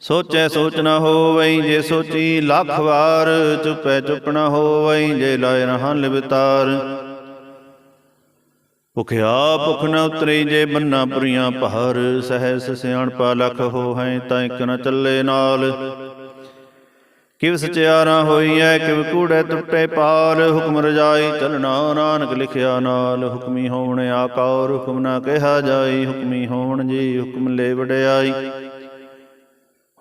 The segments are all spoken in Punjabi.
ਸੋਚੈ ਸੋਚ ਨ ਹੋਵਈ ਜੇ ਸੋਚੀ ਲੱਖ ਵਾਰ, ਚੁਪੈ ਚੁਪ ਨ ਹੋਵਈ ਜੇ ਲਾਇ ਰਹਾਂ ਲਿਵਤਾਰ। ਭੁਖਿਆ ਭੁਖ ਨ ਉਤਰੀ ਜੇ ਬੰਨਾ ਪੁਰੀਆਂ ਪਹਰ, ਸਹਿਸ ਸਿਆਣਪਾ ਲਖ ਹੋ ਤਾਂ ਇਕ ਨ ਚੱਲੇ ਨਾਲ। ਕਿਵ ਸਚਿਆਰਾ ਹੋਈਐ, ਕਿਵ ਕੂੜੈ ਟੁੱਟੇ ਪਾਲ, ਹੁਕਮ ਰਜਾਈ ਚਲਣਾ ਨਾਨਕ ਲਿਖਿਆ ਨਾਲ। ਹੁਕਮੀ ਹੋਵਣ ਆਕਾਰ, ਹੁਕਮ ਨਾ ਕਿਹਾ ਜਾਈ, ਹੁਕਮੀ ਹੋਵਣ ਜੀ, ਹੁਕਮ ਲੈ ਵਡਿਆਈ।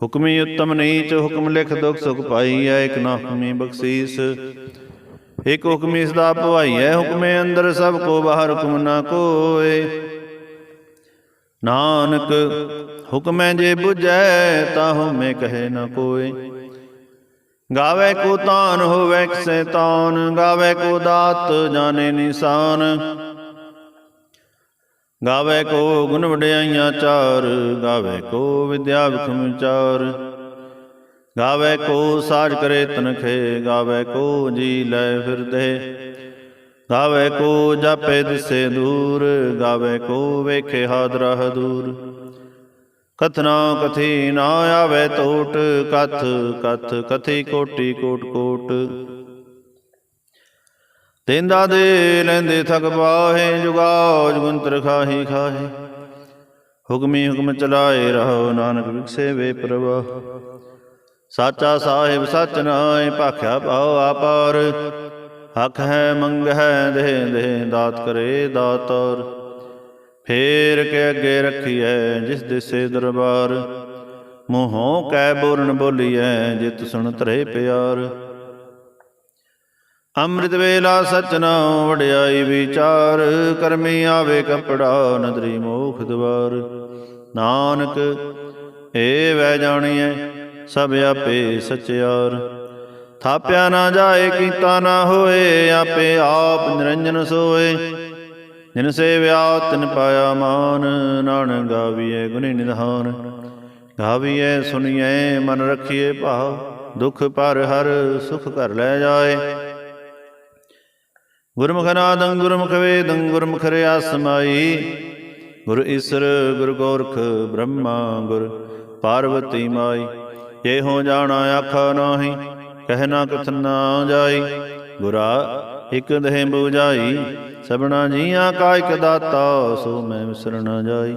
ਹੁਕਮੀ ਉੱਤਮ ਨੀਚ ਹੁਕਮ ਲਿਖ ਦੁਖ ਸੁਖ ਪਾਈਐ, ਇਕ ਨਾ ਹੁਕਮੀ ਬਖਸ਼ੀਸ। ਇਕ ਹੁਕਮੀ ਸਦਾ ਭਵਾਈਐ, ਹੁਕਮੇ ਅੰਦਰ ਸਭ ਕੋ ਬਾਹਰ ਹੁਕਮ ਨਾ ਕੋਏ। ਨਾਨਕ, ਹੁਕਮੈ ਜੇ 부ਜੈ ਤਾ ਹੁਮੇ ਕਹੇ ਨ ਕੋਏ। ਗਾਵੇ ਕੋ ਤਾਨ ਹੋਵੇ ਕਿਸੈ ਤਾਨ, ਗਾਵੇ ਕੋ ਦਾਤ ਜਾਣੇ ਨਿਸ਼ਾਨ। ਗਾਵੇ ਕੋ ਗੁਣ ਵਡਿਆਈਆਂ ਚਾਰ, ਗਾਵੇ ਕੋ ਵਿਦਿਆ ਵਿਖਮ ਚਾਰ। ਗਾਵੇ ਕੋ ਸਾਜ ਕਰੇ ਤਨਖੇ, ਗਾਵੇ ਕੋ ਜੀ ਲੈ ਫਿਰਦੇ। ਗਾਵੇ ਕੋ ਜਾਪੇ ਦਿਸੇ ਦੂਰ, ਗਾਵੇ ਕੋ ਵੇਖੇ ਹਾਦਰਾ। ਦੂਰ ਕਥਨਾ ਕਥੀ ਨਾ ਆਵੇ ਟੋਟ ਕਥ ਕਥ ਕਥੀ ਕੋਟੀ ਕੋਟ ਕੋਟ। ਤੇਂਦਾ ਦੇ ਲੈਂਦੇ ਥਕ ਪਾਹੇ ਜੁਗਾਉ ਜੁਗੰਤਰ ਖਾਹੀ ਖਾਹੇ। ਹੁਕਮੀ ਹੁਕਮ ਚਲਾਏ ਰਹੋ, ਨਾਨਕ ਵਿਖਸੇ ਵੇ ਪ੍ਰਵਾਹ। ਸਾਚਾ ਸਾਹਿਬ ਸਚ ਨਾਏ ਭਾਖਿਆ ਪਾਉ ਆਪਾਰ। ਹੱਕ ਹੈ, ਮੰਗ ਹੈ ਦੇ ਦੇ ਦਾਤ ਕਰੇ ਦਾਤਰ। ਫੇਰ ਕੇ ਅੱਗੇ ਰੱਖੀਐ, ਜਿਸ ਦਿਸੇ ਦਰਬਾਰ। ਮੋਹੋਂ ਕੈ ਬੋਲਣ ਬੋਲੀਐ, ਜਿਤ ਸੁਣ ਤਰੇ ਪਿਆਰ। ਅੰਮ੍ਰਿਤ ਵੇਲਾ ਸਚ ਨਾਉ ਵਡਿਆਈ ਵਿਚਾਰ, ਕਰਮੀ ਆਵੇ ਕਪੜਾ ਨਦਰੀ ਮੋਖ ਦਵਾਰ। ਨਾਨਕ, ਏ ਵੈ ਜਾਣੀਐ ਸਭ ਆਪੇ ਸਚਿਆਰ। ਥਾਪਿਆ ਨਾ ਜਾਏ, ਕੀਤਾ ਨਾ ਹੋਏ, ਆਪੇ ਆਪ ਨਿਰੰਜਨ ਸੋਏ। ਜਿਨ ਸੇਵਿਆ ਤਿਨ ਪਾਇਆ ਮਾਨ, ਨਾਨਕ ਗਾਵੀਏ ਗੁਣੀ ਨਿਧਾਨ। ਗਾਵੀਏ ਸੁਣੀਐ ਮਨ ਰਖੀਏ ਭਾਵ, ਦੁਖ ਪਰ ਹਰ ਸੁਖ ਕਰ ਲੈ ਜਾਏ। ਗੁਰਮੁਖ ਨਾਦੰ ਗੁਰਮੁਖ ਵੇਦੰ ਗੁਰਮੁਖ ਰਿਆ ਸਮਾਈ ਗੁਰ ਈਸਰ, ਗੁਰ ਗੋਰਖ, ਬ੍ਰਹਮਾ, ਗੁਰ ਪਾਰਵਤੀ ਮਾਈ। ਜੇ ਹੋ ਜਾਣਾ ਆਖਾ ਨਾਹੀ, ਕਹਿ ਕਥ ਨਾ ਜਾਈ। ਗੁਰਾ ਇਕ ਦੇਹ 부ਜਾਈ, ਸਭਨਾ ਜੀਆਂ ਕਾ ਇਕ ਦਾਤਾ, ਸੋ ਮੈਂ ਵਿਸਰਨਾ ਜਾਈ।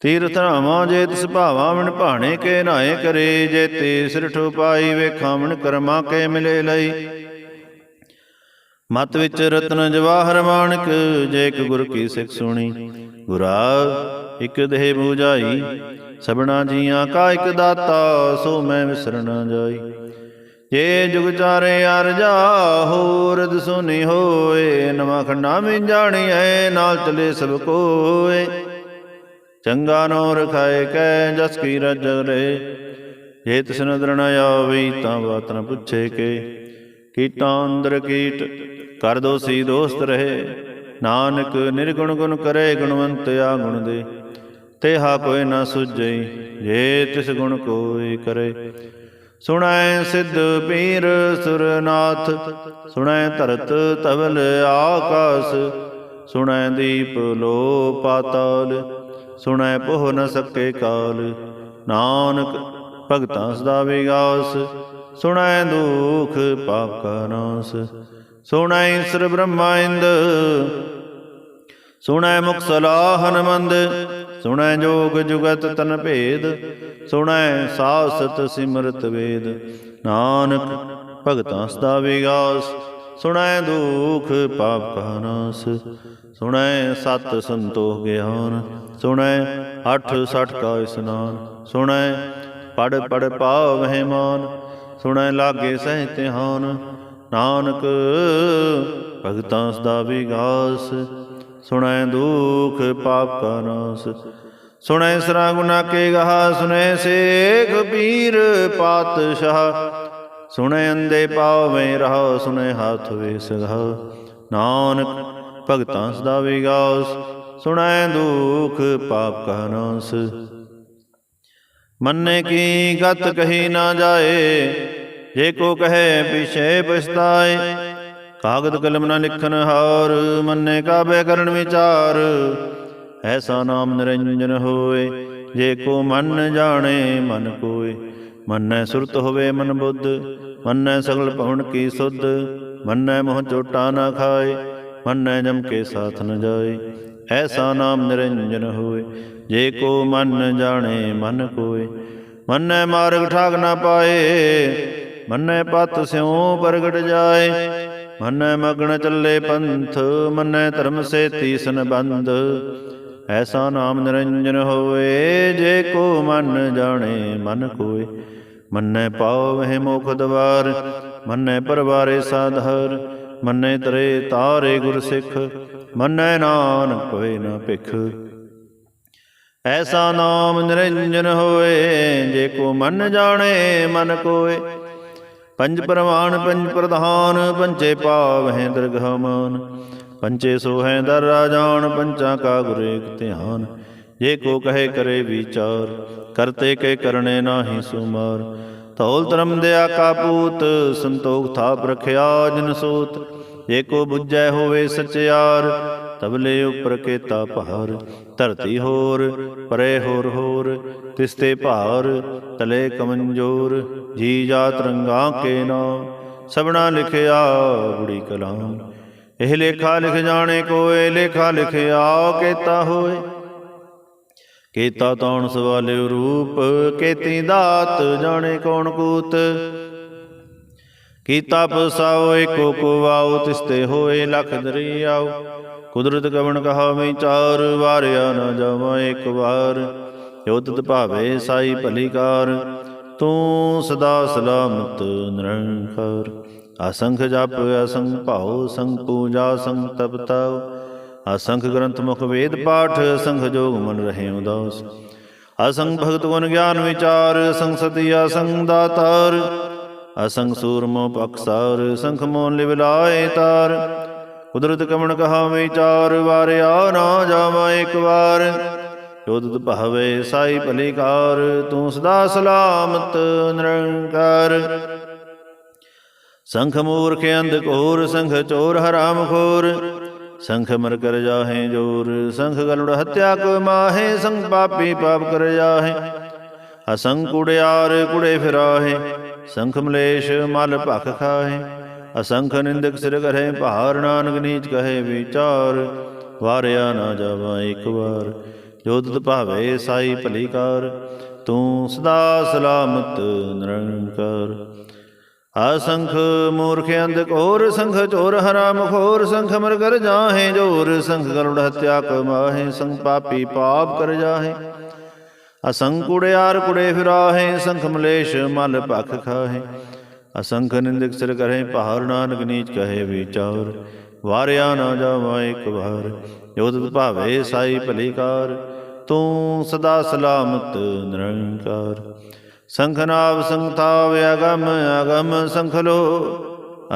ਤੀਰਥ ਰਾਵਾਂ ਜੇ ਤਿਸ ਭਾਵਾਂ ਮਨ ਭਾਣੇ ਕੇ ਨਾਏ ਕਰੇ। ਜੇ ਤੇ ਸਿਰ ਠੋਪਾਈ ਵੇਖਾਂ ਮਨ ਕਰਮਾ ਕੇ ਮਿਲੇ ਲਈ। ਮਤ ਵਿੱਚ ਰਤਨ ਜਵਾਹਰ ਮਾਨਕ, ਜੇ ਇੱਕ ਗੁਰ ਕੀ ਸਿੱਖ ਸੁਣੀ। ਗੁਰਾ, ਇਕ ਦੇਹ 부ਜਾਈ ਸਭਨਾ ਜੀਆਂ ਕਾ ਇਕ ਦਾਤਾ, ਸੋ ਮੈਂ ਵਿਸਰ ਨਾ ਜਾਈ। ਜੇ ਜੁਗ ਚਾਰੇ ਅਰਜਾ ਹੋਰ ਦਸੁਨੀ ਹੋਏ, ਨਵਾਂ ਖੰਡਾ ਮੈਂ ਜਾਣੀਐ, ਨਾਲ ਚਲੇ ਸਭ ਕੋਏ। ਚੰਗਾ ਨੋ ਰਖਾਏ ਕੈ, ਜਸ ਕੀ ਰਜ ਰੇ ਜੇ ਤਿਸ ਨਦਰ ਨ ਆਵੇ, ਤਾਂ ਬਾਤ ਨ ਪੁੱਛੇ ਕੇ। ਕੀਟਾਂ ਅੰਦਰ ਕੀਟ ਕਰ ਦੋਸੀ ਦੋਸਤ ਰਹੇ। ਨਾਨਕ ਨਿਰਗੁਣ ਗੁਣ ਕਰੇ ਗੁਣਵੰਤ ਆ ਗੁਣ ਦੇ। ਤੇਹਾ ਕੋਈ ਨਾ ਸੁਝਈ ਜੇ ਤਿਸ ਗੁਣ ਕੋਈ ਕਰੇ। ਸੁਣੈ ਸਿੱਧ ਪੀਰ ਸੁਰਨਾਥ, ਸੁਣੈ ਧਰਤ ਤਵਲ ਆਕਾਸ। ਸੁਣੈ ਦੀਪ ਲੋ ਪਾਤਾਲ, ਸੁਣੈ ਪੋਹ ਨ ਸਕੇ ਕਾਲ। ਨਾਨਕ ਭਗਤਾਂ ਸਦਾ ਵਿਗਾਸ, ਸੁਣੈ ਦੁਖ ਪਾਪ ਕਾ ਨਾਸ। ਸੁਣੈ ਈਸਰ ਬ੍ਰਹਮਾ ਇੰਦ। ਸੁਣੈ ਮੁਖ ਸਲਾਹਨ ਮੰਦ ਸੁਣੈ ਜੋਗ ਜੁਗਤ ਤਨ ਭੇਦ। ਸੁਣੈ ਸਾਸਤ ਸਿਮਰਤ ਵੇਦ। ਨਾਨਕ ਭਗਤਾਂ ਸਦਾ ਵਿਗਾਸ। ਸੁਣੈ ਦੁਖ ਪਾਪ ਕਾ ਨਾਸ। ਸੁਣੈ ਸਤ ਸੰਤੋਖ ਗਿਆਨ। ਸੁਣੈ ਅਠ ਸਠ ਕਾ ਇਸਨਾਨ। ਸੁਣੈ ਪੜ ਪੜ ਪਾਵਹਿ ਮਾਨ ਸੁਣੈ ਲਾਗੇ ਸਹਿ ਧਿਆਨ। ਨਾਨਕ, ਭਗਤਾਂ ਸਦਾ ਵਿਗਾਸ, ਸੁਣੈ ਦੁਖ ਪਾਪ ਕਾ ਨਾਸ। ਸੁਣੈ ਸਰਾ ਗੁਨਾ ਕੇ ਗਹਾ, ਸੁਣੈ ਸੇਖ ਪੀਰ ਪਾਤਸ਼ਾਹ। ਸੁਣੇ ਅੰਦੇ ਪਾਵੇਂ ਰਹਾ, ਸੁਣੇ ਹਾਥ ਵੇ ਸਗਾ ਨਾਨਕ, ਭਗਤਾਂ ਸਦਾ ਵਿਗਾਸ, ਸੁਣੈ ਦੁਖ ਪਾਪ ਕਾ ਨਾਸ। ਮੰਨੇ ਕੀ ਗਤ ਕਹੀ ਨਾ ਜਾਏ ਜੇ ਕੋ ਕਹੇ ਪਿਛੇ ਪਛਤਾਏ ਕਾਗਦ ਕਲਮ ਨਾ ਲਿਖਨ ਹਾਰ, ਮੰਨੇ ਕਾਬੇ ਕਰਨ ਵਿਚਾਰ। ਐਸਾ ਨਾਮ ਨਿਰੰਜਨ ਹੋਏ, ਜੇ ਕੋ ਮਨ ਜਾਣੇ, ਮਨ ਕੋਏ। ਮੰਨੈ ਸੁਰਤ ਹੋਵੇ ਮਨ ਬੁੱਧ, ਮੰਨੈ ਸਗਲ ਭਵਨ ਕੀ ਸੁਧ। ਮੰਨੈ ਮੋਹ ਚੋਟਾ ਨਾ ਖਾਏ, ਮੰਨੈ ਜਮ ਕੇ ਸਾਥ ਨ ਜਾਏ। ਐਸਾ ਨਾਮ ਨਿਰੰਜਨ ਹੋਏ, ਜੇ ਕੋ ਮਨ ਜਾਣੇ, ਮਨ ਕੋਏ। ਮੰਨੈ ਮਾਰਗ ਠਾਗ ਨਾ ਪਾਏ ਮੰਨੈ ਪਤ ਸਿਉ ਪ੍ਰਗਟ ਜਾਏ। ਮੰਨੈ ਮਗਨ ਚੱਲੇ ਪੰਥ, ਮੰਨੈ ਧਰਮ ਸੇਤੀ ਸੰਬੰਧ। ਐਸਾ ਨਾਮ ਨਿਰੰਜਨ ਹੋਏ, ਜੇ ਕੋ ਮਨ ਜਾਣੇ, ਮਨ ਕੋਏ। ਮੰਨੈ ਪਾਵਹਿ ਮੁਖ ਦਵਾਰ, ਮੰਨੈ ਪਰਵਾਰੇ ਸਾਧਰ। ਮੰਨੈ ਤਰੇ ਤਾਰੇ ਗੁਰ ਸਿੱਖ, ਮੰਨੈ ਨਾਨਕ ਕੋਏ ਨਾ ਭਿਖ। ਐਸਾ ਨਾਮ ਨਿਰੰਜਨ ਹੋਏ, ਜੇ ਕੋ ਮਨ ਜਾਣੇ, ਮਨ ਕੋਏ। ਪੰਜ ਪ੍ਰਮਾਣ, ਪੰਜ ਪ੍ਰਧਾਨ ਪੰਚੇ ਪਾਵਹਿ ਦਰਗਹਮਾਨ। ਪੰਚੇ ਸੋਹੈ ਦਰ ਰਾਜਾਨ, ਪੰਚਾਂ ਕਾ ਗੁਰ ਏਕ ਧਿਆਨ। ਜੇ ਕੋ ਕਹੇ ਕਰੇ ਵਿਚਾਰ, ਕਰਤੇ ਕੇ ਕਰਨੇ ਨਾਹੀ ਸੁਮਾਰ। ਧੌਲ ਧਰਮ ਦਿਆ ਕਾਪੂਤ ਸੰਤੋਖ ਥਾਪ ਰਖਿਆ ਜਨ ਸੂਤ। ਜੇ ਕੋ ਬੁੱਝੈ ਹੋਵੇ ਸਚਿਆਰ ਤਬਲੇ ਉਪਰ ਕੇਤਾ ਭਾਰ, ਧਰਤੀ ਹੋਰ, ਪਰੇ ਹੋਰ ਹੋਰ, ਤਿਸਤੇ ਭਾਰ, ਤਲੇ ਕਮੰਜੋਰ, ਜੀ ਜਾਤ ਰੰਗਾ ਕੇ ਨਾਮ ਸਭਨਾ ਲਿਖਿਆ ਬੁੜੀ ਕਲਾਮ। ਇਹ ਲੇਖਾ ਲਿਖ ਜਾਣੇ ਕੋਏ, ਲੇਖਾ ਲਿਖਿਆ ਕੇਤਾ ਹੋਏ। ਕੇਤਾ ਤੌਣ ਸਵਾਲੇ ਰੂਪ, ਕੇਤੀ ਦਾਤ ਜਾਣੇ ਕੌਣ ਕੂਤ। ਕੀਤਾ ਪਸਾਓ, ਏਕੋ ਕੋ ਵਾਉ ਤਿਸਤੇ ਹੋਏ, ਲਖ ਦਰਿਆਉ ਕੁਦਰਤ ਕਵਣ ਕਹਾ ਚਾਰ ਵਾਰਿਆ ਨਾ ਜਾਵਾਂ ਇੱਕ ਵਾਰ। ਜੋ ਭਾਵੇ ਸਾਈ ਭਲੀਕਾਰ, ਤੂੰ ਸਦਾ ਸਲਾਮਤ ਨਿਰੰਕਾਰ। ਅਸੰਖ ਜਪ, ਅਸੰਖ ਭਾਉ ਸੰਗ ਪੂਜਾ ਸੰਖ ਤਪਤਾਉ ਅਸੰਖ ਗ੍ਰੰਥ ਮੁਖ ਵੇਦ ਪਾਠ, ਅਸੰਖ ਜੋਗ ਮਨ ਰਹੇ ਉਦਾਸ। ਅਸੰਗ ਭਗਤ ਗੁਣ ਗਿਆਨ ਵਿਚਾਰ, ਅਸੰਖ ਸਤੀ ਅਸੰਖ ਦਾਤਾਰ। ਅਸੰਖ ਸੂਰਮੋ ਪਕਸਾਰ ਸੰਖ ਮੋਨ ਲਿਵਲਾਏ ਤਾਰ। ਕੁਦਰਤ ਕਮਣ ਕਹਾ ਵਿਚਾਰ ਵਾਰਿਆ ਨਾ ਜਾਵਾਂ ਇੱਕ ਵਾਰ। ਜੋਦਤ ਭਾਵੇ ਸਾਈ ਭਲੀਕਾਰ ਤੂੰ ਸਦਾ ਸਲਾਮਤ ਨਿਰੰਕਾਰ। ਸੰਖ ਮੂਰਖ ਅੰਧ ਘੋਰ, ਸੰਖ ਚੋਰ ਹਰਾਮ ਖੋਰ। ਸੰਖ ਮਰ ਕਰ ਜਾਹੇ ਜੋਰ, ਸੰਖ ਗਲੁੜ ਹਤਿਆ ਕੋ ਮਾਹੇ, ਸੰਖ ਪਾਪੀ ਪਾਪ ਕਰ ਜਾਹੇ। ਅਸੰਖ ਕੁੜਿਆਰ ਕੁੜੇ ਫਿਰਾਹੇ, ਸੰਖ ਮਲੇਸ਼ ਮਲ ਭਖ ਖਾਹੇ। ਅਸੰਖ ਨਿੰਦਕ ਸਿਰ ਕਰੇ ਭਾਰ ਨਾਨਕ ਨੀਚ ਕਹੇ ਵਿਚਾਰ। ਵਾਰਿਆ ਨਾ ਜਾਵਾਂ ਇੱਕ ਵਾਰ, ਜੋ ਤੁਧ ਭਾਵੇ ਸਾਈ ਭਲੀਕਾਰ ਤੂੰ ਸਦਾ ਸਲਾਮਤ ਨਿਰੰਕਾਰ। ਅਸੰਖ ਮੂਰਖ ਅੰਧ ਘੋਰ ਸੰਖ ਚੋਰ ਹਰਾਮ ਖੋਰ ਸੰਖ ਮਰ ਕਰ ਜਾਹੇ, ਜੋਰ ਸੰਖ ਕਰੁੜ ਹਤਿਆ ਕਮਾਹੇ ਸੰਖ ਪਾਪੀ ਪਾਪ ਕਰ ਜਾਹੇ। ਅਸੰਖ ਕੁੜਿਆਰ ਕੁੜੇ ਫਿਰਾਹੇ, ਸੰਖ ਮਲੇਸ਼ ਮਲ ਭਖ ਖਾਹੇ। ਅਸੰਖ ਨਿੰਦਕ ਸਿਰ ਕਰੇ ਪਹਾੜ ਨਾਨਕ ਨੀਚ ਕਹੇ ਵਿਚਾਰ। ਵਾਰਿਆ ਨਾ ਜਾਵਾਂ ਇੱਕ ਵਾਰ, ਜੋ ਭਾਵੇ ਸਾਈ ਭਲੀਕਾਰ ਤੂੰ ਸਦਾ ਸਲਾਮਤ ਨਿਰੰਕਾਰ। ਸੰਖਨਾਵ ਸੰਗਤਾਵ ਅਗਮ ਅਗਮ ਸੰਖਲੋ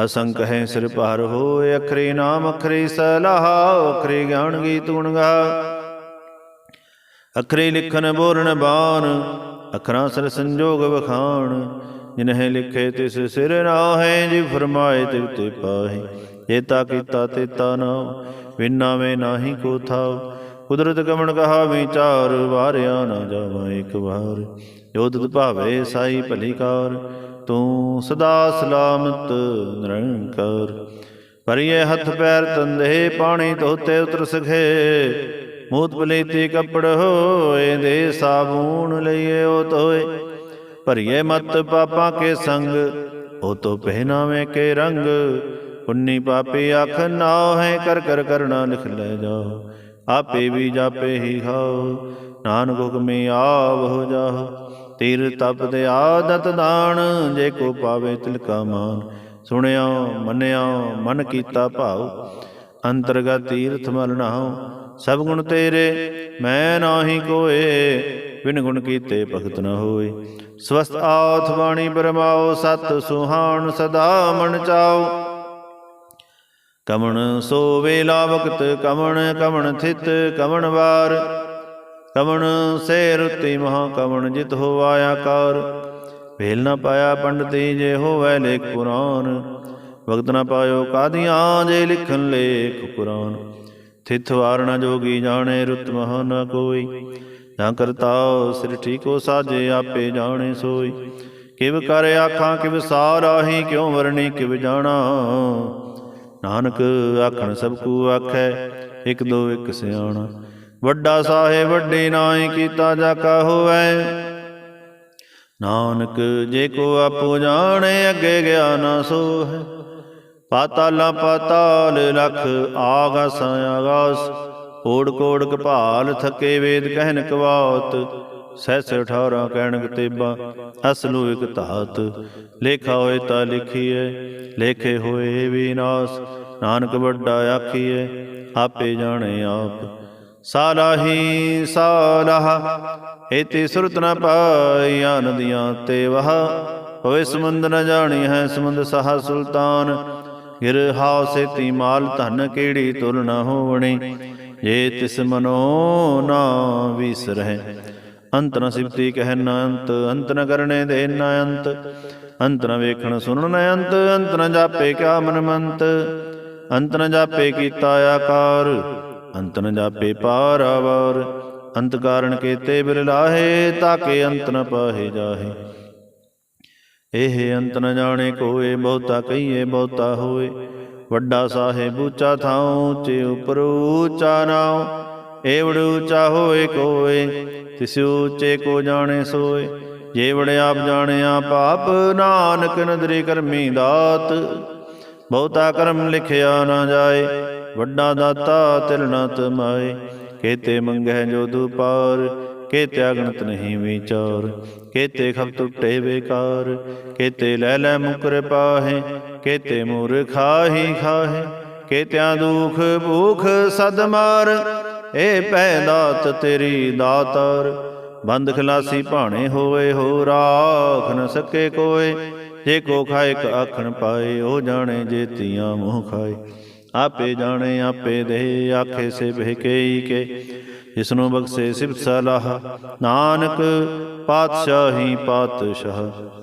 ਅਸੰਖ ਹੈ ਸਿਰ ਭਾਰ ਹੋਏ, ਅਖਰੀ ਨਾਮ, ਅਖਰੀ ਸਲਾਹ, ਅਖਰੀ ਗਿਆਨ ਗੀਤ ਗੁਣ ਗਾ ਅਖਰੀ ਲਿਖਨ ਬੋਲਣ ਬਾਣ, ਅਖਰਾਂ ਸਰ ਸੰਜੋਗ ਵਖਾਣ। ਜਿਨਹਿ ਲਿਖੇ ਤਿਸ ਸਿਰ ਨਾਹੈ, ਜੀ ਫਰਮਾਏ ਤਿਵ ਤੇ ਪਾਹੇ। ਜੇਤਾ ਕੀਤਾ ਤੇਤਾ ਨਾ ਵਿਨਾਵੇਂ ਨਾਹੀ ਕੋ ਥਾਉ। ਕੁਦਰਤ ਕਮਣ ਕਹਾ ਵਿਚਾਰ ਵਾਰਿਆ ਨਾ ਜਾਵਾਂ ਇੱਕ ਵਾਰ। ਜੋ ਤੁਧ ਭਾਵੇ ਸਾਈ ਭਲੀਕਾਰ ਤੂੰ ਸਦਾ ਸਲਾਮਤ, ਨਿਰੰਕਾਰ। ਪਰਿਏ ਹੱਥ ਪੈਰ ਤੰਦੇ, ਪਾਣੀ ਧੋਤੇ ਉਤਰ ਸਖੇ। ਮੂਤ ਪਲੀਤੀ ਕੱਪੜ ਹੋਏ, ਦੇ ਸਾਬੂਨ ਲਈਏ, ਉਹ ਤੋਏ ਭਰੀਏ ਮਤ ਪਾਪਾਂ ਕੇ ਸੰਗ, ਉਹ ਤੋ ਪਹਿਨਾਵੇਂ ਕੇ ਰੰਗ। ਪੁੰਨੀ ਪਾਪੀ ਅੱਖ ਨਾ ਹੈ ਕਰ ਕਰ ਕਰਨਾ ਲਿਖ ਲੈ ਜਾਓ, ਆਪੇ ਵੀ ਜਾਪੇ ਹੀ ਖਾਓ। ਨਾਨਕ ਹੁਕਮੇ ਆਵ ਹੋ ਜਾਓ, ਤੀਰ ਤਪ ਦੇ ਆਦਤ ਦਾਨ, ਜੇ ਕੋ ਪਾਵੇ ਤਿਲਕਾ ਮਾਨ। ਸੁਣਿਆ ਮੰਨਿਆ ਮਨ ਕੀਤਾ ਭਾਉ, ਅੰਤਰਗਤ ਤੀਰਥ ਮਲ ਨਾਉ। ਸਭ ਗੁਣ ਤੇਰੇ, ਮੈਂ ਨਾਹੀ ਕੋਏ, ਬਿਨ ਗੁਣ ਕੀਤੇ ਭਗਤ ਨਾ ਹੋਏ। ਸਵਸਤ ਆਥ ਬਾਣੀ ਬਰਮਾਓ, ਸਤ ਸੁਹਾਣ ਸਦਾ ਮਨ ਚਾਓ। ਕਮਣ ਸੋ ਵੇਲਾ ਵਕਤ, ਕਮਣ ਕਮਣ ਥਿਤ, ਕਮਣ ਵਾਰ। ਕਮਣ ਸੇ ਰੁਤੀ ਮਹਾ ਕਮਣ ਜਿਤ ਹੋਵਾਇਆ ਕਾਰ ਭੇਲ ਨਾ ਪਾਇਆ ਪੰਡਤੀ ਜੇ ਹੋਵੈ ਲੇਖ ਪੁਰਾਨ ਵਕਤ ਨਾ ਪਾਇਓ ਕਾਦੀਆਂ ਜੇ ਲਿਖਣ ਲੇਖ ਪੁਰਾਨ ਥਿਤ ਵਾਰਣਾ ਜੋਗੀ ਜਾਣੇ ਰੁਤ ਮਹਾ ਨਾ ਕੋਈ। ਜਾਂ ਕਰਤਾ ਸਿਰ ਠੀਕੋ ਸਾਜੇ, ਆਪੇ ਜਾਣੇ ਸੋਈ। ਕਿਵ ਕਰ ਆਖਾਂ, ਕਿਵ ਸਾਰਾਹੀ ਕਿਉ ਵਰਣੀ ਕਿਵ ਜਾਣਾ? ਨਾਨਕ ਆਖਣ ਸਭ ਕੂ ਆਖੈ, ਇਕ ਦੋ ਇਕ ਸਿਆਣਾ। ਵੱਡਾ ਸਾਹਿਬ, ਵੱਡੇ ਨਾਹੀ ਕੀਤਾ ਜਾ ਕਾ ਹੋਵੈ। ਨਾਨਕ ਜੇ ਕੋ ਆਪੋ ਜਾਣੇ, ਅੱਗੇ ਗਿਆ ਨਾ ਸੋ ਹੈ ਪਾਤਾਲਾਂ ਪਾਤਾਲ ਲਖ ਆਗਾਸਾਂ ਆਗਾਸ। ਕੋੜ ਕੋੜ ਕਪਾਲ ਥਕੇ ਵੇਦ ਕਹਿਨ ਕਵਾਤ ਸਹਿਸ 18 ਕਹਿਣ ਕਤੇਬਾ ਅਸਲੂ ਇਕ ਧਾਤ, ਲੇਖਾ ਹੋਏ ਤਾਂ ਲਿਖੀਐ, ਲੇਖੇ ਹੋਏ ਵਿਨਾਸ਼ ਨਾਨਕ ਵੱਡਾ ਆਖੀਐ, ਆਪੇ ਜਾਣੇ ਆਪ। ਸਾਲਾਹੀ ਸਾਲਾਹ, ਏਤੀ ਸੁਰਤ ਨ ਪਾਈ ਆਨੰਦੀਆਂ ਤੇ ਵਹ ਹੋਏ ਸਮੁੰਦ ਨ ਜਾਣੀ ਹੈ ਸਮੁੰਦ ਸਾਹ ਸੁਲਤਾਨ, ਗਿਰ ਹਾਉ ਸੇਤੀ ਮਾਲ ਧਨ ਕਿਹੜੀ ਤੁਲ ਨ ਹੋਵਣੀ ਜੇ ਤਿਸ ਮਨੋ ਨਾ ਵਿਸਰਹਿ ਅੰਤ ਨ ਸਿਫਤੀ ਕਹਿ ਨ ਅੰਤ ਅੰਤ ਨ ਕਰਨੇ ਦੇ ਨ ਅੰਤ। ਅੰਤ ਨ ਵੇਖਣ ਸੁਣਨ ਨ ਅੰਤ ਅੰਤ ਨ ਜਾਪੇ ਕਿਆ ਮਨ ਮੰਤ ਅੰਤ ਨ ਜਾਪੇ ਕੀਤਾ ਆਕਾਰ, ਅੰਤ ਨ ਜਾਪੇ ਪਾਰ ਪਾਰਾਵਾਰ ਅੰਤ ਕਾਰਨ ਕੇਤੇ ਬਿਰਲਾਹੇ ਤਾਕੇ ਅੰਤ ਨ ਪਾਹੇ ਜਾਹੇ। ਇਹ ਅੰਤ ਨ ਜਾਣੇ ਕੋਏ, ਬਹੁਤਾ ਕਹੀਏ, ਬਹੁਤਾ ਹੋਏ। ਵੱਡਾ ਸਾਹਿਬ ਉੱਚਾ ਥਾਉ, ਉੱਚੇ ਉਪਰ ਉੱਚਾ ਨਾਉ। ਏਵੜ ਉੱਚਾ ਹੋਏ ਕੋਏ, ਤਿਸ ਉੱਚੇ ਕੋ ਜਾਣੇ ਸੋਏ। ਜੇ ਆਪ ਜਾਣਿਆ ਪਾਪ ਨਾਨਕ ਨਦਰੀ ਕਰਮੀ ਦਾਤ। ਬਹੁਤਾ ਕਰਮ ਲਿਖਿਆ ਨਾ ਜਾਏ, ਵੱਡਾ ਦਾਤਾ ਤਿਲ ਨਾ ਤਮਾਏ। ਕੇਤੇ ਮੰਗੈ ਜੋ ਦੁਪਾਰ, ਕੇਤੇ ਅਗਣਤ ਨਹੀਂ ਵਿਚਾਰ। ਕੇਤੇ ਖਬ ਟੁੱਟੇ ਬੇਕਾਰ, ਕੇਤੇ ਲੈ ਲੈ ਮੁਕਰ ਪਾਹੇ। ਕੇਤੇ ਮੂਰ ਖਾਹੀ ਖਾਹੇ, ਕੇਤਿਆਂ ਦੁਖ ਭੂਖ ਸਦ ਮਾਰ। ਏ ਪੈ ਦਾਤ ਤੇਰੀ ਦਾਤਰ, ਬੰਦ ਖਲਾਸੀ ਭਾਣੇ ਹੋਏ, ਹੋ ਰਾਖ ਨ ਸਕੇ ਕੋਏ। ਜੇ ਕੋ ਖਾਏ ਕ ਆਖਣ ਪਾਏ, ਉਹ ਜਾਣੇ ਜੇ ਤੀਆਂ ਮੂੰਹ ਖਾਏ। ਆਪੇ ਜਾਣੇ, ਆਪੇ ਦੇ ਆਖੇ ਸੇ ਬਹਿਕੇਈ ਕੇ। ਜਿਸ ਨੂੰ ਬਖਸ਼ੇ ਸਿਫਤ ਸਲਾਹ, ਨਾਨਕ ਪਾਤਸ਼ਾਹੀ ਪਾਤਸ਼ਾਹ।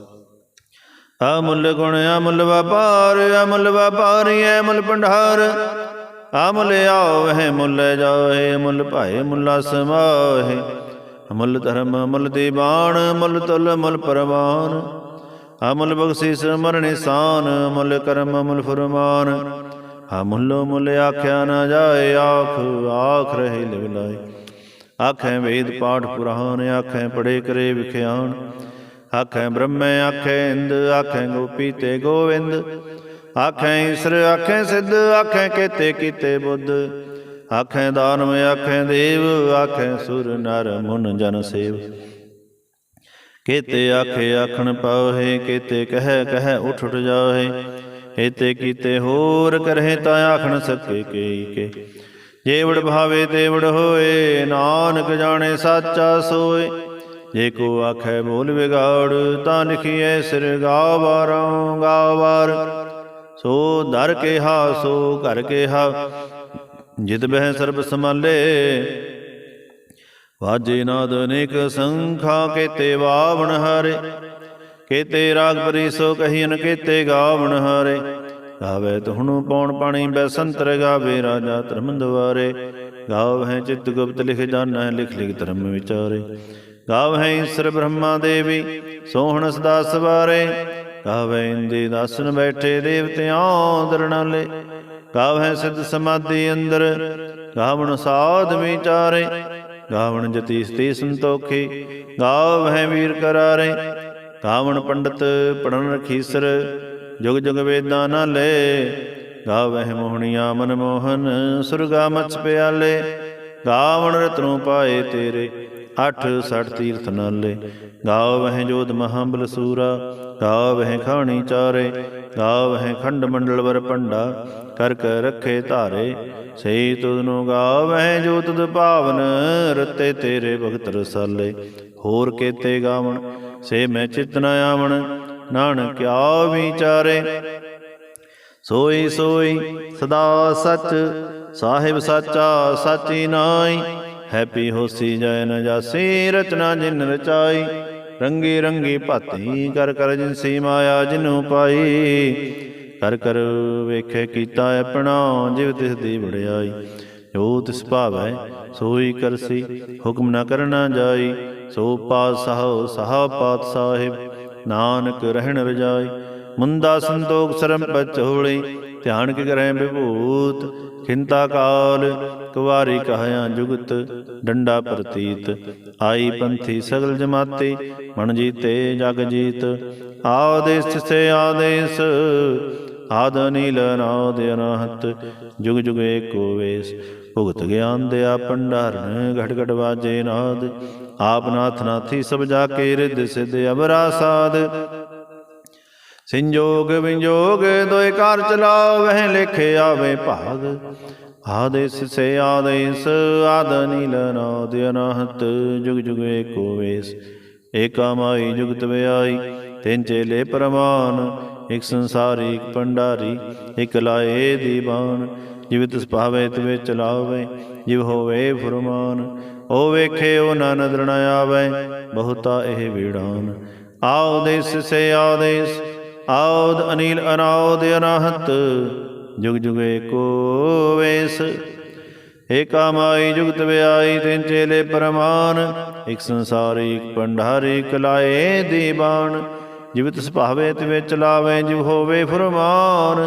ਅਮੁੱਲ ਗੁਣ ਅਮੁੱਲ ਵਪਾਰ, ਅਮੁੱਲ ਵਪਾਰੀ ਅਮੁੱਲ ਭੰਡਾਰ। ਅਮੁੱਲ ਆਵਹਿ, ਮੁੱਲ ਜਾਏ ਮੁੱਲ ਭਾਏ, ਮੁੱਲਾ ਸਮਾਹੇ ਅਮੁੱਲ ਧਰਮ, ਅਮੁੱਲ ਦੀਵਾਨ ਅਮੁੱਲ ਤੁਲ ਮੁੱਲ ਪਰਵਾਨ। ਅਮੁੱਲ ਬਖਸ਼ਿਸ਼ ਮਰਣ ਨਿਸ਼ਾਨ, ਅਮੁੱਲ ਕਰਮ, ਅਮੁੱਲ ਫਰਮਾਨ। ਅਮੁੱਲ ਮੁੱਲ ਆਖਿਆ ਨਾ ਜਾਏ, ਆਖ ਆਖ ਰਹੇ ਲਿਵਲਾਏ ਆਖੈ ਵੇਦ ਪਾਠ ਪੁਰਾਨ ਆਖੈ ਪੜੇ ਕਰੇ ਵਿਖਿਆਨ। ਆਖੈ ਬ੍ਰਹਮੈ ਆਖੈ ਇੰਦ ਆਖੈ ਗੋਪੀ ਤੇ ਗੋਵਿੰਦ ਆਖੈ ਈਸਰ ਆਖੈ ਸਿੱਧ ਆਖੈ ਕੇਤੇ ਕੀਤੇ ਬੁੱਧ ਆਖੈ ਦਾਨਵ ਆਖੈ ਦੇਵ ਆਖੈ ਸੁਰ ਨਰ ਮੁਨ ਜਨ ਸੇਵ ਕੇਤੇ ਆਖੇ ਆਖਣ ਪਾਹੇ ਕੇਤੇ ਕਹਿ ਕਹਿ ਉਠ ਉਠ ਜਾਹੇ ਏਤੇ ਕੀਤੇ ਹੋਰ ਕਰਹਿ ਤਾਂ ਆਖਣ ਸਕੇ ਕੇਈ ਕੇ ਜੇਵੜ ਭਾਵੇ ਤੇਵੜ ਹੋਏ ਨਾਨਕ ਜਾਣੇ ਸਾਚਾ ਸੋਏ ਜੇ ਕੋ ਆਖੈ ਬੋਲ ਵਿਗਾੜ, ਤਾਂ ਲਿਖੀਐ ਸਿਰ ਗਾਵਾਰਾਂ ਗਾਵਾਰ। ਸੋ ਦਰ ਕਿਹਾ, ਸੋ ਘਰ ਕਿਹਾ, ਜਿਤ ਬਹਿ ਸਰਬ ਸਮਾਲੇ ਵਾਜੇ ਨਾਦ ਅਨੇਕ ਸੰਖਾ, ਕੇਤੇ ਵਾਵਣ ਹਾਰੇ। ਕੇਤੇ ਰਾਗ ਪਰੀਸੋ ਕਹੀਨ ਕੇਤੇ ਗਾਵਣ ਹਾਰੇ। ਗਾਵੇ ਤੁਹਣੂ ਪੌਣ ਪਾਣੀ, ਬੈਸੰਤਰ ਗਾਵੇ ਰਾਜਾ ਧਰਮ ਦਵਾਰੇ ਗਾਵਹਿ ਚਿਤ ਗੁਪਤ ਲਿਖ ਜਾਣਾ, ਲਿਖ ਲਿਖ ਧਰਮ ਵਿਚਾਰੇ। ਗਾਵਹਿ ਈਸ਼ਰ ਬ੍ਰਹਮਾ ਦੇਵੀ ਸੋਹਣ ਸਦਾ ਸਵਾਰੇ ਗਾਵੇ ਇੰਦੇ ਦਾਸਨ ਬੈਠੇ ਦੇਵਤਿਆਂ ਦਰਣਾਲੇ। ਗਾਵਹਿ ਸਿੱਧ ਸਮਾਧੀ ਅੰਦਰ, ਗਾਵਣ ਸਾਧ ਵਿਚਾਰੇ। ਗਾਵਣ ਜਤੀ ਸਤੀ ਸੰਤੋਖੀ, ਗਾਵਹਿ ਵੀਰ ਕਰਾਰੇ। ਗਾਵਣ ਪੰਡਤ ਪੜਨ ਰਖੀਸਰ, ਜੁਗ ਜੁਗ ਵੇਦਾਂ ਨਾਲੇ। ਗਾਵਹਿ ਮੋਹਣੀਆ ਮਨ ਮੋਹਨ ਸੁਰਗਾ ਮਚ ਪਿਆਲੇ। ਗਾਵਣ ਰਤਨੋਂ ਪਾਏ ਤੇਰੇ ਅਠ ਸਠ ਤੀਰਥ ਨਾਲੇ। ਗਾਵਹਿ ਜੋਤ ਮਹਾਬਲ ਸੂਰਾ ਗਾਵਹਿ ਖਾਣੀ ਚਾਰੇ ਗਾਵਹਿ ਖੰਡ ਮੰਡਲ ਵਰ ਪੰਡਾ ਕਰ ਕਰ ਰੱਖੇ ਧਾਰੇ। ਸੇ ਤੁਧ ਨੂੰ ਗਾਵਹਿ ਜੋ ਤੁਧ ਭਾਵਨ, ਰਤੇ ਤੇਰੇ ਭਗਤ ਰਸਾਲੇ। ਹੋਰ ਕੇਤੇ ਗਾਵਣ, ਸੇ ਮੈਂ ਚਿਤ ਨ ਆਵਣ, ਨਾਨਕ ਕਿਆ ਵਿਚਾਰੇ ਸੋਈ ਸੋਈ ਸਦਾ ਸਚ, ਸਾਹਿਬ ਸਾਚਾ ਸਾਚੀ ਨਾਈ ਹੈਪੀ ਹੋਸੀ ਜੈ ਨ ਜਾਸੀ, ਰਚਨਾ ਜਿਨ ਰਚਾਈ। ਰੰਗੀ ਰੰਗੀ ਭਾਤੀ ਕਰ ਕਰ ਜਿਨਸੀ ਮਾਇਆ ਜਿਨੂ ਪਾਈ। ਕਰ ਕਰ ਵੇਖੇ ਕੀਤਾ ਆਪਣਾ, ਜਿਵ ਤਿਸ ਦੀ ਵਡਿਆਈ। ਜੋ ਤਿਸ ਭਾਵੈ, ਸੋਈ ਕਰਸੀ, ਹੁਕਮ ਨ ਕਰਨਾ ਜਾਈ। ਸੋ ਪਾਤ ਸਾਹ ਸਹਾ ਪਾਤ ਸਾਹਿਬ ਨਾਨਕ ਰਹਿਣ ਰਜਾਈ। ਮੁੰਦਾ ਸੰਤੋਖ ਸਰਮ ਪਚੋਲੀ ਧਿਆਨ ਕੇ ਕਰੈ ਵਿਭੂਤ, ਖਿੰਤਾ ਕਾਲ। ਕੁਵਾਰੀ ਕਹਾਇਆ ਜੁਗਤ, ਡੰਡਾ ਪ੍ਰਤੀਤ। ਆਈ ਪੰਥੀ ਸਗਲ ਜਮਾਤੇ, ਮਨ ਜੀਤੇ ਜਗ ਜੀਤ। ਆਦੇਸ ਸੇ ਆਦੇਸ, ਆਦ ਨੀਲ ਨਾਦ ਅਨਹਤ। ਜੁਗ ਜੁਗ ਏਕੋ ਵੇਸ, ਭੁਗਤ ਗਿਆਨ ਦਿਆ ਪੰਡਾਰਨ ਘਟ ਘਟ ਵਾਜੇ ਨਾਦ। ਆਪ ਨਾਥ ਨਾਥੀ ਸਭ ਜਾ ਕੇ ਰਿੱਧ ਸਿਧ ਅਬਰਾ ਸਾਧ ਸੰਜੋਗ ਵਿਜੋਗ, ਦੋਇ ਕਾਰ ਚਲਾਓ, ਵਹਿ ਲਿਖੇ ਆਵੇ ਭਾਗ। ਆਦੇਸ ਸੇ ਆਦੇਸ, ਆਦ ਨੀਲ ਨਾਦ ਅਨਹਤ, ਜੁਗ ਜੁਗ ਏਕੋ ਵੇਸ। ਏਕਾ ਮਾਈ ਜੁਗਤ ਵਿਆਈ ਤਿੰਨ ਚੇਲੇ ਪ੍ਰਮਾਨ, ਇਕ ਸੰਸਾਰੀ, ਇਕ ਪੰਡਾਰੀ ਇਕ ਲਾਏ ਦੀਵਾਨ। ਜਿਵ ਤਿਸ ਭਾਵੇ ਤਿਵੇ ਚਲਾਵੇ ਜਿਵ ਹੋਵੇ ਫਰਮਾਨ। ਉਹ ਵੇਖੇ ਉਹ ਨਾ ਨਦਰ ਨ ਆਵੇ, ਬਹੁਤਾ ਇਹ ਵੀੜਾਨ। ਆਉ ਦੇਸ ਸੇ ਆਦੇਸ ਆਉਦ ਅਨੀਲ ਅਨਾਉਦ ਅਨਾਹਤ ਜੁਗ ਜੁਗ ਏਕੋ ਵੇਸ, ਏਕਾ ਮਾਈ ਜੁਗਤ ਵਿਆਈ ਤਿੰਨ ਚੇਲੇ ਪਰਮਾਨ, ਇਕ ਸੰਸਾਰੀ, ਇਕ ਪੰਡਾਰੀ ਇਕ ਲਾਏ ਦੀਵਾਨ ਜਿਵ ਤਿਸ ਭਾਵੇ ਚਲਾਵੇ ਜਿਵ ਹੋਵੇ ਫਰਮਾਨ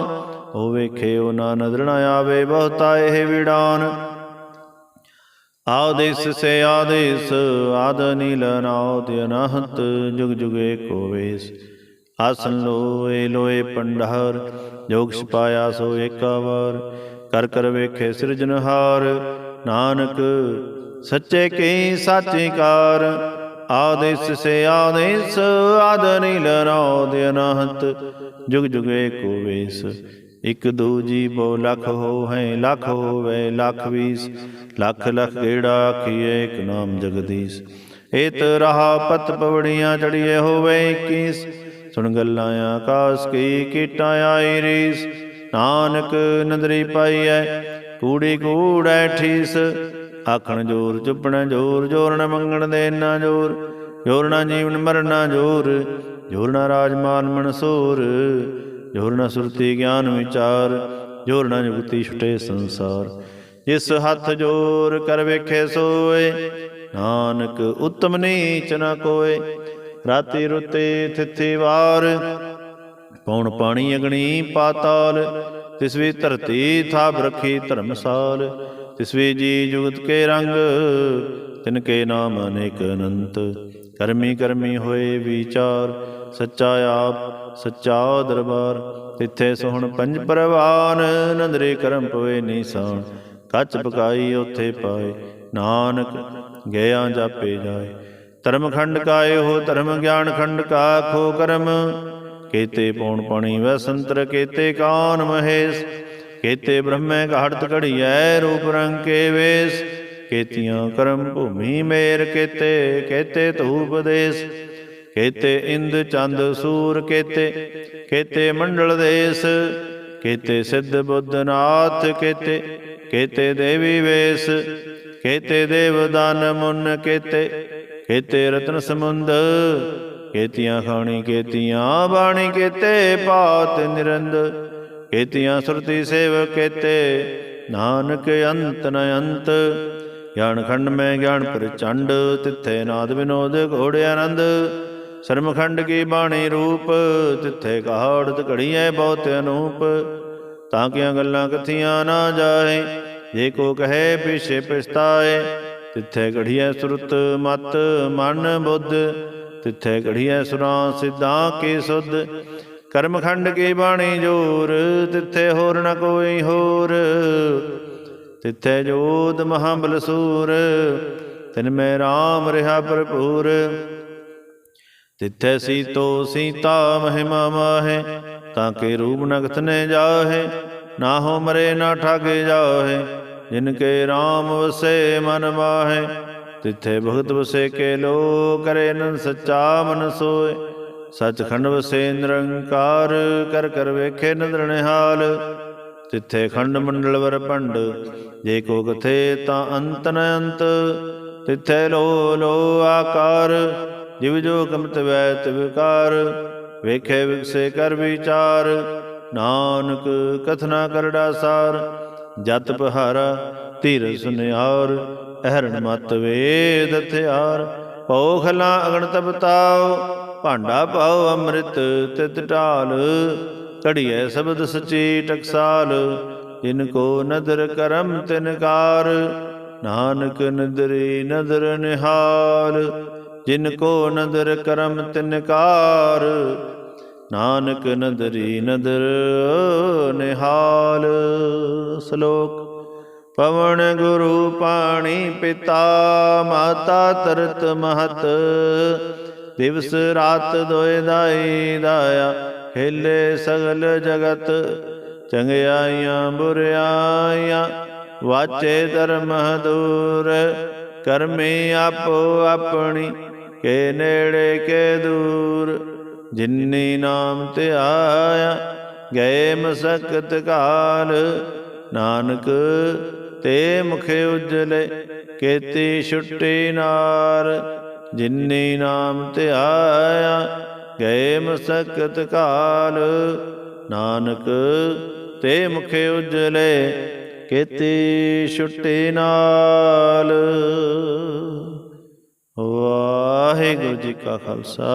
ਹੋ ਵੇਖੇ ਉਹ ਨਾ ਨਦਰ ਨ ਆਵੇ, ਬਹੁਤਾ ਇਹ ਵਿਡਾਨ ਆਦੇਸ ਸੇ ਆਦੇਸ, ਆਦ ਨੀਲ ਨਾਉਦ ਅਨਹਤ, ਜੁਗ ਜੁਗ ਏਕੋ ਵੇਸ। ਆਸਨ ਲੋਏ ਲੋਏ ਪੰਡਾਰ ਜੋਗ ਛਪਾਇਆ ਸੋ ਏਕਾ ਕਰ ਕਰ ਵੇਖੇ ਸਿਰਜਨਹਾਰ ਨਾਨਕ ਸੱਚੇ ਕੀ ਸਾਚੀ ਕਾਰ, ਆਦੇਸ ਸੇ ਆਦੇਸ, ਆਦ ਨੀਲ ਅਨਹਤ, ਜੁਗ ਜੁਗੇ ਏਕੋ ਵੇਸ, ਇਕ ਦੂ ਜੀ ਬੋ ਲਖ ਹੋ ਹੈ ਲਖ ਹੋਵੇ, ਲਖ ਵੀਸ, ਲਖ ਲਖ ਗੇੜਾ ਆਖੀਏ ਇਕ ਨਾਮ ਜਗਦੀਸ਼, ਏਤ ਰਹਾ ਪਤ ਪਵੜੀਆਂ ਚੜੀਏ ਹੋਵੇ 21 ਸੁਣ ਗੱਲਾਂ ਆਕਾਸ ਕੀ ਕੀਟਾਂ ਆਈ ਰੀਸ। ਨਾਨਕ ਨਦਰੀ ਪਾਈਐ ਕੂੜੀ ਕੂੜੈ ਠੀਸ। ਆਖਣ ਜੋਰ, ਚੁੱਪਣ ਜੋਰ ਜੋਰ ਨ ਮੰਗਣ ਦੇ ਨਾ ਜੋਰ। ਜੋਰ ਨਾ ਜੀਵਨ ਮਰਨਾ ਜੋਰ ਜੋਰ ਨਾ ਰਾਜ ਮਾਨ ਮਨਸੂਰ। ਜੋਰ ਨਾ ਸੁਰਤੀ ਗਿਆਨ ਵਿਚਾਰ ਜੋਰ ਨਾ ਜੁਗਤੀ ਛੁਟੇ ਸੰਸਾਰ। ਜਿਸ ਹੱਥ ਜੋਰ ਕਰ ਵੇਖੇ ਸੋਏ, ਨਾਨਕ ਉਤਮ ਨੀਚ ਨਾ ਕੋਏ। ਰਾਤੀ ਰੁਤੇ ਥਿੱਥੇ ਵਾਰ। ਪੌਣ ਪਾਣੀ ਅਗਣੀ ਪਾਤਾਲ, ਤਿਸ ਵੀ ਧਰਤੀ ਥਾਪ ਰੱਖੀ ਧਰਮਸਾਲ। ਤਿਸ ਵੀ ਜੀ ਜੁਗਤ ਕੇ ਰੰਗ, ਤਿਨ ਕੇ ਨਾਮ ਅਨੇਕ ਅਨੰਤ। ਕਰਮੀ ਕਰਮੀ ਹੋਏ ਵਿਚਾਰ, ਸੱਚਾ ਆਪ, ਸੱਚਾ ਦਰਬਾਰ। ਤਿੱਥੇ ਸੋਹਣ ਪੰਜ ਪਰਵਾਨ, ਨੰਦਰੇ ਕਰਮ ਪਵੇ ਨੀਸਾਨ। ਕੱਚ ਪਕਾਈ ਉਥੇ ਪਾਏ, ਨਾਨਕ ਗਿਆ ਜਾਪੇ ਜਾਏ। ਧਰਮ ਖੰਡ ਕਾਏ ਹੋ ਧਰਮ ਗਿਆਨ ਖੰਡ ਕਾ ਖੋ ਕਰਮ। ਕੇਤੇ ਪੌਣ ਪਾਣੀ ਵੈ ਸੰਤਰ, ਕੇਤੇ ਕਾਨ ਮਹੇਸ਼। ਕੇਤੇ ਬ੍ਰਹਮੈ ਘਾੜਤ ਘੜੀਐ, ਰੂਪ ਰੰਗ ਕੇ ਵੇਸ। ਕੇਤੀਆਂ ਕਰਮ ਭੂਮੀ ਮੇਰ ਕੇਤੇ ਕੇਤੇ ਧੂਪ ਦੇਸ ਕੇਤੇ ਇੰਦ ਚੰਦ ਸੂਰ ਕੇਤੇ ਕੇਤੇ ਮੰਡਲ ਦੇਸ। ਕੇਤੇ ਸਿੱਧ ਬੁੱਧ ਨਾਥ ਕੇਤੇ ਕੇਤੇ ਦੇਵੀ ਵੇਸ। ਕੇਤੇ ਦੇਵ ਦਾਨ ਮੁਨ ਕੇਤੇ ਖੇਤੇ ਰਤਨ ਸਮੁੰਦ ਕੇਤੀਆਂ ਖਾਣੀ ਕੇਤੀਆਂ ਬਾਣੀ ਕੇਤੇ ਪਾਤ ਨਿਰੰਦ ਕੇਤੀਆਂ ਸੁਰਤੀ ਸੇਵ ਕੇਤੇ ਨਾਨਕ ਅੰਤ ਨ ਅੰਤ। ਗਿਆਨ ਖੰਡ ਮੈਂ ਗਿਆਨ ਪ੍ਰਚੰਡ, ਤਿੱਥੇ ਨਾਦ ਵਿਨੋਦ ਘੋੜੇ ਆਨੰਦ। ਸਰਮਖੰਡ ਕੀ ਬਾਣੀ ਰੂਪ, ਤਿੱਥੇ ਕਹਾੜਤ ਘੜੀਐ ਬਹੁਤ ਅਨੂਪ। ਤਾਂ ਕਿ ਗੱਲਾਂ ਕਥੀਆਂ ਨਾ ਜਾਏ ਜੇ ਕੋ ਕਹੇ ਪਿਛੇ ਪਛਤਾਏ ਤਿੱਥੇ ਘੜੀਐ ਸੁਰਤ ਮਤ ਮਨ ਬੁੱਧ, ਤਿੱਥੇ ਘੜੀਐ ਸੁਰਾਂ ਸਿੱਧਾਂ ਕੀ ਸੁਧ। ਕਰਮਖੰਡ ਕੀ ਬਾਣੀ ਜੋਰ, ਤਿੱਥੇ ਹੋਰ ਨ ਕੋਈ ਹੋਰ। ਤਿੱਥੇ ਜੋਦ ਮਹਾਬਲ ਸੂਰ ਤਿਨ ਮੈਂ RAM ਰਿਹਾ ਭਰਪੂਰ। ਤਿੱਥੇ ਸੀਤੋ ਸੀਤਾ ਮਹਿਮਾ ਮਾਹੇ, ਤਾਂ ਕੇ ਰੂਪ ਨਗਤ ਨੇ ਜਾਹੇ, ਨਾ ਹੋ ਮਰੇ ਨਾ ਠਾਗੇ ਜਾਹੇ। ਜਿਨ ਕੇ RAM ਵਸੇ ਮਨ ਮਾਹੇ, ਤਿੱਥੇ ਭਗਤ ਵਸੇ ਕੇ ਲੋ ਕਰੇ ਨਨ ਸੱਚਾ ਮਨ ਸੋਏ। ਸਚਖੰਡ ਵਸੇ ਨਿਰੰਕਾਰ ਕਰ ਕਰ ਵੇਖੇ ਨਦਰ ਨਿਹਾਲ। ਤਿੱਥੇ ਖੰਡ ਮੰਡਲ ਵਰ ਭੰਡ, ਜੇ ਕੋ ਕਥੇ ਤਾਂ ਅੰਤ ਅੰਤ। ਤਿੱਥੇ ਲੋ ਲੋ ਆਕਾਰ, ਜਿਵ ਜੋ ਕਮਤ ਵੈ ਤਿਵਕਾਰ ਵੇਖੇ ਵਿਗਸੇ ਕਰ ਵਿਚਾਰ, ਨਾਨਕ ਕਥਨਾ ਕਰੜਾ ਸਾਰ। ਜਤ ਪਹਾਰਾ ਧੀਰ ਸੁਨਿਆਰ ਅਹਰਣ ਮਤ ਵੇਦ ਹਥਿਆਰ। ਪੋਖਲਾ ਅਗਣ ਤਪਤਾਉ ਭਾਂਡਾ ਪਾਉ ਅੰਮ੍ਰਿਤ ਤਿਤ ਢਾਲ। ਕੜੀਐ ਸ਼ਬਦ ਸਚੀ ਟਕਸਾਲ, ਜਿਨ ਕੋ ਨਦਰ ਕਰਮ ਤਿਨਕਾਰ ਨਾਨਕ ਨਦਰੀ ਨਦਰ ਨਿਹਾਲ, ਜਿਨ ਕੋ ਨਦਰ ਕਰਮ ਤਿਨਕਾਰ ਨਾਨਕ ਨਦਰੀ ਨਦਰ ਨਿਹਾਲ ਸ਼ਲੋਕ। ਪਵਨ ਗੁਰੂ ਪਾਣੀ ਪਿਤਾ, ਮਾਤਾ ਤਰਤ ਮਹਤ। ਦਿਵਸ ਰਾਤ ਦੋਇ ਦਾਈ ਦਾਇਆ ਖੇਲੇ ਸਗਲ ਜਗਤ। ਚੰਗਿਆਈਆਂ ਬੁਰਿਆਈਆਂ, ਵਾਚੇ ਧਰਮ ਦੂਰ। ਕਰਮੀ ਆਪੋ ਆਪਣੀ, ਕੇ ਨੇੜੇ ਕੇ ਦੂਰ। ਜਿਨੀ ਨਾਮ ਤੇ ਆਇਆ, ਗਏ ਮਸਕਤ ਕਾਲ। ਨਾਨਕ ਤੇ ਮੁਖੇ ਉਜਲੇ, ਕੇਤੀ ਛੁੱਟੀ ਨਾਰ। ਜਿਨੀ ਨਾਮ ਤੇ ਆਇਆ, ਗਏ ਮਸਕਤ ਕਾਲ। ਨਾਨਕ ਤੇ ਮੁਖੇ ਉਜਲੇ, ਕੇਤੀ ਛੁੱਟੀ ਨਾਲ। ਵਾਹਿਗੁਰੂ ਜੀ ਕਾ ਖਾਲਸਾ।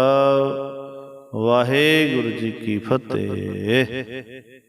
ਵਾਹਿਗੁਰੂ ਜੀ ਕੀ ਫਤਿਹ।